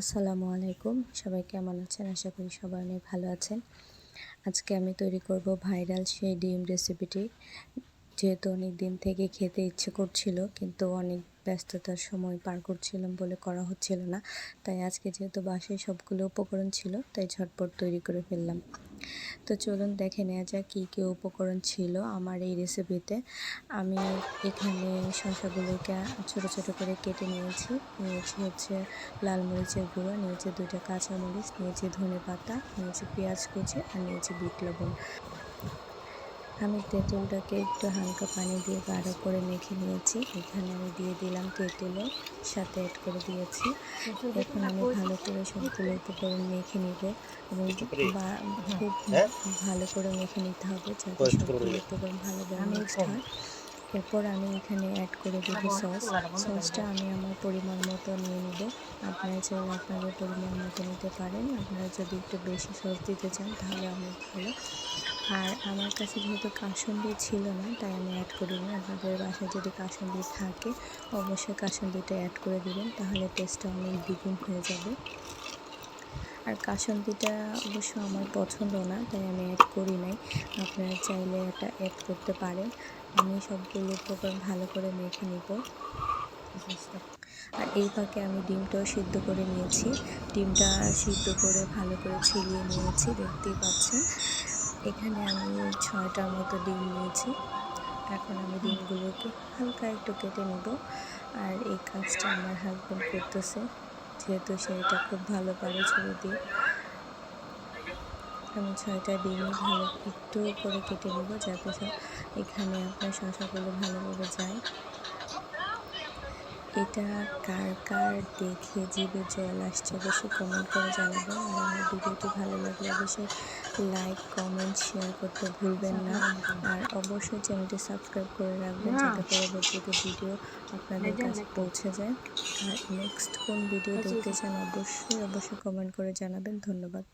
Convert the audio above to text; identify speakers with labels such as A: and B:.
A: আসসালামু আলাইকুম। সবাই কেমন আছেন? আশা করি সবাই অনেক ভালো আছেন। আজকে আমি তৈরি করব ভাইরাল সেই ডিম রেসিপিটি যেহেতু অনেক দিন থেকে খেতে ইচ্ছে করছিল, কিন্তু অনেক ব্যস্ততার সময় পার করছিলাম বলে করা হচ্ছিল না। তাই আজকে যেহেতু বাসায় সবগুলো উপকরণ ছিল, তাই ঝটপট তৈরি করে ফেললাম। তো চলুন দেখে নেওয়া যাক কী কী উপকরণ ছিল আমার এই রেসিপিতে আমি এখানে শসাগুলোকে ছোটো ছোটো করে কেটে নিয়েছি। নিয়েছি হচ্ছে লাল মরিচের গুঁড়ো, নিয়েছি দুইটা কাঁচামরিচ, নিয়েছি ধনে পাতা নিয়েছি পেঁয়াজ কুচি আর নিয়েছি বিট লবণ। আমি তেঁতুলটাকে একটু হালকা পানি দিয়ে গাঢ় করে মেখে নিয়েছি। এখানে আমি দিয়ে দিলাম তেঁতুলও সাথে অ্যাড করে দিয়েছি। এখন আমি ভালো করে সবগুলো উপকরণ মেখে নিব এবং খুব ভালো করে মেখে নিতে হবে যাতে সবগুলো উপকরণ ভালোভাবে মিক্সড হয়। এরপর আমি এখানে অ্যাড করে দেবো সস সসটা আমি আমার পরিমাণ মতো নিয়ে নেব। আপনারা চাইলে আপনাদের পরিমাণ মতো নিতে পারেন। আপনারা যদি একটু বেশি সস দিতে চান তাহলে অনেক ভালো। আর আমার কাছে যেহেতু কাসুন্দি ছিল না, তাই আমি অ্যাড করিনি। আপনাদের বাসায় যদি কাসুন্দি থাকে, অবশ্যই কাসুন্দিটা অ্যাড করে দেবেন, তাহলে টেস্টটা অনেক দ্বিগুণ হয়ে যাবে। আর কাসুন্দিটা অবশ্য আমার পছন্দ না, তাই আমি অ্যাড করি নাই। আপনারা চাইলে এটা অ্যাড করতে পারেন। আমি সবগুলো উপকরণ ভালো করে মেখে নিব। আর এই ফাঁকে আমি ডিমটাও সিদ্ধ করে নিয়েছি। ডিমটা সিদ্ধ করে ভালো করে ছিলিয়ে নিয়েছি, দেখতেই পাচ্ছেন। এখানে আমি ছয়টার মতো ডিম নিয়েছি। এখন আমি ডিমগুলোকে হালকা একটু কেটে নেব। আর এই কাজটা আমার হাজব্যান্ড করতেছে, যেহেতু সে এটা খুব ভালো পারে ছবি দিয়ে। আমি ছয়টা ডিম ভালো একটু করে কেটে নেব যাতে এখানে আপনার শশাগুলো ভালোভাবে যায়। এটা কার কার দেখে জিভে জল আসছে অবশ্যই কমেন্ট করে জানাবেন। আর আমার ভিডিওটি ভালো লাগলে অবশ্যই লাইক কমেন্ট শেয়ার করতে ভুলবেন না। আর অবশ্যই চ্যানেলটি সাবস্ক্রাইব করে রাখবেন যাতে পরবর্তীতে ভিডিও আপনাদের কাছে পৌঁছে যায়। আর নেক্সট কোন ভিডিও দেখতে চান অবশ্যই অবশ্যই কমেন্ট করে জানাবেন। ধন্যবাদ।